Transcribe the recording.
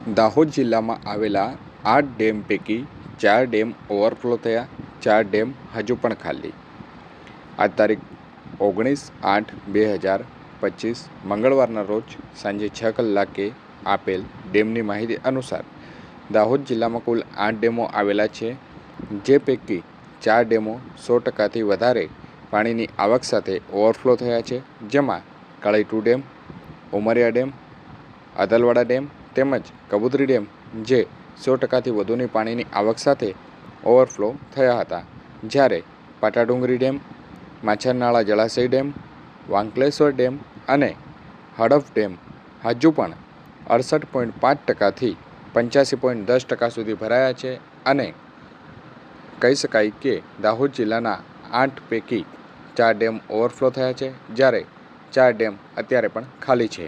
દાહોદ જિલ્લામાં આવેલા આઠ ડેમ પૈકી ચાર ડેમ ઓવરફ્લો થયા, ચાર ડેમ હજુ પણ ખાલી. આ તારીખ ઓગણીસ આઠ બે હજાર પચીસ, મંગળવારના રોજ સાંજે છ કલાકે આપેલ ડેમની માહિતી અનુસાર દાહોદ જિલ્લામાં કુલ આઠ ડેમો આવેલા છે, જે પૈકી ચાર ડેમો સો ટકાથી વધારે પાણીની આવક સાથે ઓવરફ્લો થયા છે, જેમાં Kali two dam, Umariya dam, Adalwada dam તેમજ કબૂતરી ડેમ, જે સો ટકાથી વધુની પાણીની આવક સાથે ઓવરફ્લો થયા હતા. જ્યારે પાટાડુંગરી ડેમ, માછરનાળા જળાશય ડેમ, વાંકલેશ્વર ડેમ અને હડફ ડેમ હજુ પણ અડસઠ પોઈન્ટ પાંચ ટકાથી પંચ્યાસી પોઈન્ટ દસ ટકા સુધી ભરાયા છે અને કહી શકાય કે દાહોદ જિલ્લાના આઠ પૈકી ચાર ડેમ ઓવરફ્લો થયા છે, જ્યારે ચાર ડેમ અત્યારે પણ ખાલી છે.